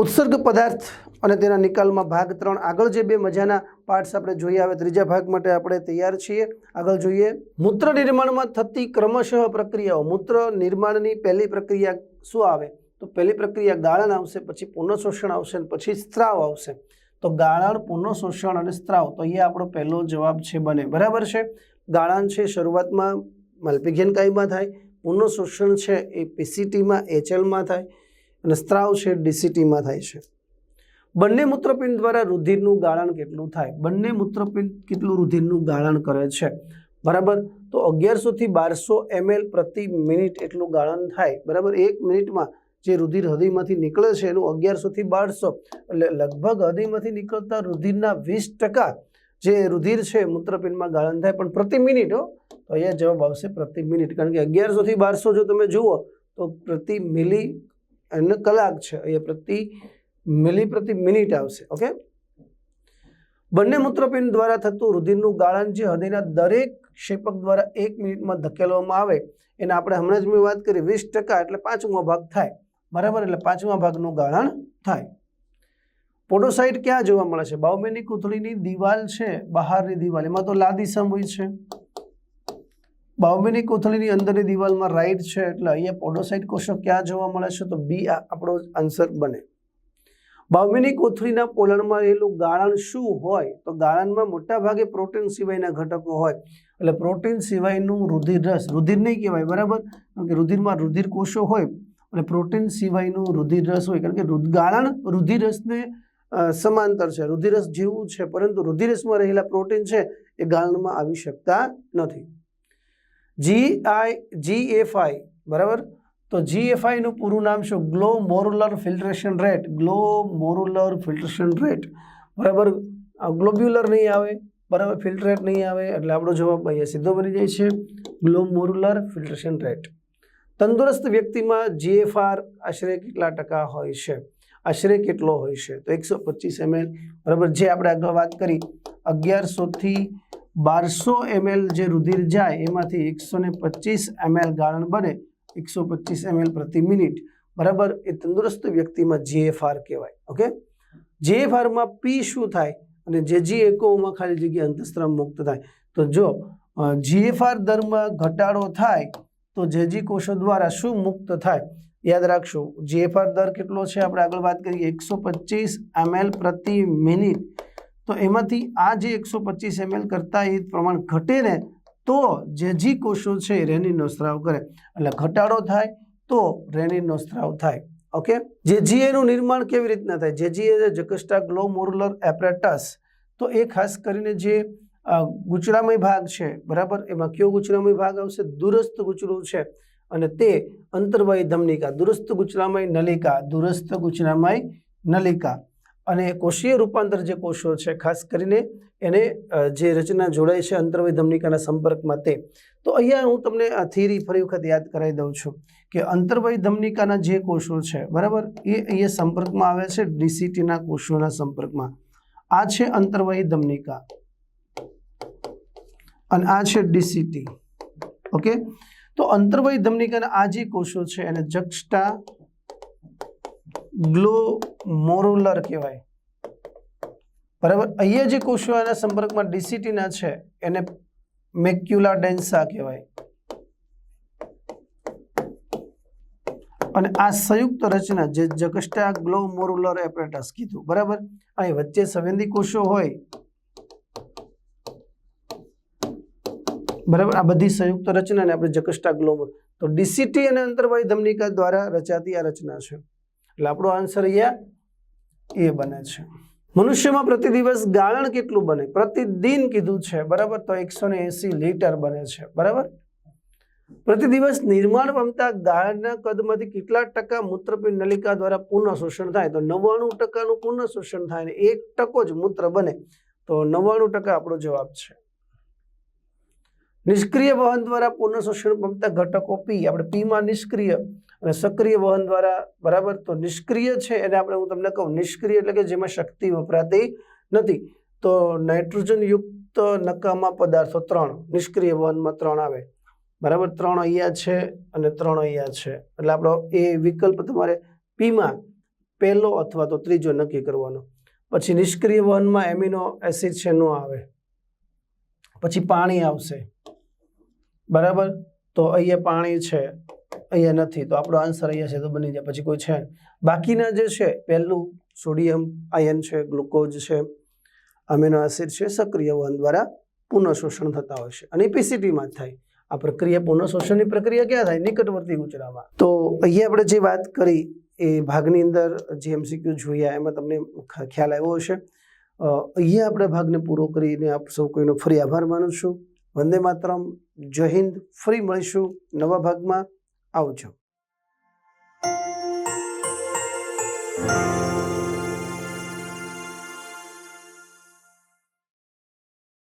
ઉત્સર્ગ પદાર્થ અને તેના નિકાલમાં ભાગ ત્રણ. આગળ જે બે મજાના પાર્ટ્સ આપણે જોઈએ આવે ત્રીજા ભાગ માટે આપણે તૈયાર છીએ. આગળ જોઈએ. મૂત્ર નિર્માણમાં થતી ક્રમશઃ પ્રક્રિયાઓ. મૂત્ર નિર્માણની પહેલી પ્રક્રિયા શું આવે? તો પહેલી પ્રક્રિયા ગાળણ આવશે, પછી પુનઃશોષણ આવશે પછી સ્ત્રાવ આવશે. તો ગાળણ, પુનઃશોષણ અને સ્ત્રાવ. તો અહીંયા આપણો પહેલો જવાબ છે બને. બરાબર છે? ગાળણ છે શરૂઆતમાં મલ્પિઘિયન કાયમાં થાય. પુનઃશોષણ છે એ પીસીટીમાં એચએલમાં થાય. અને સ્ત્રાવ છે ડીસીટીમાં થાય છે. બંને મૂત્રપિંડ દ્વારા રુધિરનું ગાળણ કેટલું થાય? બંને મૂત્રપિંડ કેટલું રુધિરનું ગાળણ કરે છે? બરાબર? તો અગિયારસોથી બારસો એમએલ પ્રતિ મિનિટ એટલું ગાળણ થાય. બરાબર? એક મિનિટમાં જે રુધિર હૃદયમાંથી નીકળે છે એનું અગિયારસોથી બારસો. એટલે લગભગ હૃદયમાંથી નીકળતા રુધિરના વીસ ટકા જે રુધિર છે મૂત્રપિંડમાં ગાળણ થાય. પણ પ્રતિ મિનિટ, હો, તો અહીંયા જવાબ આવશે પ્રતિ મિનિટ. કારણ કે અગિયારસોથી બારસો જો તમે જુઓ, તો પ્રતિ મિલી અને કલાક છે. અહીંયા પ્રતિ મિલી પ્રતિ મિનિટ આવશે. ઓકે? બંને મૂત્રપિંડ દ્વારા થતું રુધિરનું ગાળણ જે હૃદયના દરેક ક્ષેપક દ્વારા એક મિનિટમાં ધકેલવામાં આવે, એને આપણે હમણાં જ મેં વાત કરી, વીસ ટકા એટલે પાંચમો ભાગ થાય. બરાબર? એટલે પાંચમા ભાગનું ગાળણ થાય. પોડોસાઇટ ક્યાં જોવા મળે છે? બાઉમેની કોથળીની દિવાલ છે, બહારની દિવાલ. એમાં તો લાદી સમ હોય છે. બાવમેની કોથળીની અંદરની દિવાલમાં રાઈટ છે એટલે અહીંયા પોડોસાઇટ કોષો ક્યાં જોવા મળે છે તો બી આપણો આન્સર બને. બાવમેની કોથળીના પોલણમાં રહેલું ગાળણ શું હોય? તો ગાળણમાં મોટા ભાગે પ્રોટીન સિવાયના ઘટકો હોય. એટલે પ્રોટીન સિવાયનું રુધિર રસ, રુધિર નહીં કહેવાય, બરાબર? કારણ કે રુધિરમાં રુધિર કોષો હોય, એટલે પ્રોટીન સિવાયનું રુધિર રસ હોય. કારણ કે ગાળણ રુધિર રસને સમાંતર છે. રુધિરસ જેવું છે, પરંતુ રુધિરસમાં રહેલા પ્રોટીન છે, એ ગાળણમાં આવી શકતા નથી. જી આઈ જી એફ આઈ બરાબર? તો જીએફઆઈનું પૂરું નામ શું? Glomerular filtration rate. Glomerular filtration rate. બરાબર? ગ્લોબ્યુલર નહીં આવે. બરાબર? ફિલ્ટરેટ નહીં આવે. એટલે આપણો જવાબ અહીંયા સીધો બની જાય છે. Glomerular filtration rate. તંદુરસ્ત વ્યક્તિમાં જીએફઆર આશરે કેટલા ટકા હોય છે? આશરે કેટલો હોય છે? તો એકસો પચીસ એમએલ બરાબર? જે આપણે આગળ વાત કરી, અગિયારસોથી બારસો એમએલ જે રુધિર જાય, એમાંથી એકસો ને પચીસ એમએલ ગાળણ બને, એકસો પચીસ એમએલ પ્રતિ મિનિટ. બરાબર? એ તંદુરસ્ત વ્યક્તિમાં જીએફઆર કહેવાય. ઓકે? જીએફઆરમાં પી શું થાય? અને જે જી એકોમાં ખાલી જગ્યા અંતસ્ત્રાવ મુક્ત થાય. તો જો જીએફઆર દરમાં ઘટાડો થાય, તો જેજી કોષો દ્વારા શું મુક્ત થાય? યાદ રાખશો જીએફઆર દર કેટલો છે? આપણે આગળ વાત કરીએ, એકસો પચીસ એમએલ પ્રતિ મિનિટ. તો એમાંથી આ જે એકસો પચીસ એમએલ કરતાં એ પ્રમાણ ઘટે ને તો જેજી કોષો છે રેનીનો સ્ત્રાવ કરે. એટલે ઘટાડો થાય તો રેનીનો સ્ત્રાવ થાય. ઓકે? જેજીએનું નિર્માણ કેવી રીતના થાય? JGA juxtaglomerular apparatus. તો એ ખાસ કરીને જે ગુચડામય ભાગ છે, બરાબર? એમાં કયો ગુચડામય ભાગ આવશે? દૂરસ્થ ગુચડું છે. અને તે અંતર્વાહી ધમનિકા દુરસ્ત ગુચડામય નલિકા, દૂરસ્થ ગુચડામય નલિકા. અને કોષીય રૂપાંતર જે કોષો છે, ખાસ કરીને એને જે રચના જોડાય છે અંતર્વય ધમનિકાના સંપર્કમાં તે. તો અહીંયા હું તમને આ થિયરી ફરી વખત યાદ કરાવી દઉં છું કે અંતર્વય ધમનિકાના જે કોષો છે, બરાબર? એ અહીંયા સંપર્કમાં આવે છે ડીસીટીના કોષોના સંપર્કમાં. આ છે અંતર્વય ધમનિકા અને આ છે ડીસીટી. ઓકે? તો અંતર્વય ધમનિકાના આ જે કોષો છે, એને જક્સ્ટા ગ્લોમોરુલર કહેવાય. બરાબર? અહીંયા જે કોષો એના સંપર્કમાં ડીસીટીના છે, એને મેક્યુલા ડેન્સા કહેવાય. અને આ સંયુક્ત રચના જે જગસ્ટા ગ્લોમોરુલર એપરેટસ કીધું, બરાબર? અહીં વચ્ચે સંવેદી કોષો હોય, બરાબર? આ બધી સંયુક્ત રચનાને આપણે જકસ્ટા ગ્લોમોર તો ડીસીટી અને અંતર્વાહી ધમનિકા દ્વારા રચાતી આ રચના છે. એટલે આપણો આન્સર અહીંયા એ બને છે. મનુષ્યમાં પ્રતિ દિવસ ગાળણ કેટલું બને? પ્રતિદિન કીધું છે, બરાબર? તો એકસો એંસી લીટર બને છે, બરાબર? પ્રતિ દિવસ નિર્માણ પામતા ગાળણના કદમાંથી કેટલા ટકા મૂત્રપિંડ નલિકા દ્વારા પુનઃ શોષણ થાય? તો નવ્વાણું ટકાનું પુનઃ શોષણ થાય ને એક ટકો જ મૂત્ર બને. તો નવ્વાણું ટકા આપણો જવાબ છે. નિષ્ક્રિય વહન દ્વારા પુનઃ શોષણ પામતા ઘટકો પી. આપણે પીમાં નિષ્ક્રિય અને સક્રિય વહન દ્વારા બરાબર તો નિષ્ક્રિય છે એને આપણે હું તમને કહું, નિષ્ક્રિય એટલે કે જેમાં શક્તિ વપરાતી નથી. તો નાઇટ્રોજનયુક્ત નકામા પદાર્થો ત્રણ, નિષ્ક્રિય વહનમાં ત્રણ આવે. બરાબર ત્રણ અહીંયા છે અને ત્રણ અહીંયા છે. એટલે આપણો એ વિકલ્પ તમારે પીમાં પહેલો અથવા તો ત્રીજો નક્કી કરવાનો. પછી નિષ્ક્રિય વહનમાં એમિનો એસિડ છે નો આવે. પછી પાણી આવશે. બરાબર? તો અહીંયા પાણી છે. અહીંયા નથી, તો આપણો આન્સર અહીંયા છે તો બની જાય. પછી કોઈ છે. બાકીના જે છે, પહેલું સોડિયમ આયન છે ગ્લુકોઝ છે અમીનો એસિડ છે સક્રિય વહન દ્વારા પુનઃશોષણ થતા હોય છે. અને પીસીટીમાં જ થાય. આ પ્રક્રિયા પુનઃશોષણની પ્રક્રિયા ક્યાં થાય? નિકટવર્તી ગુચરામાં તો અહીંયા આપણે જે વાત કરી, એ ભાગની અંદર જે એમસીક્યુ જોયા એમાં તમને ખ્યાલ આવ્યો હશે. અહીંયા આપણે ભાગને પૂરો કરીને આપ સૌ કોઈનો ફરી આભાર માનું છું. વંદે માતરમ. જય હિન્દ. ફરી મળીશું નવા ભાગમાં. આવજો.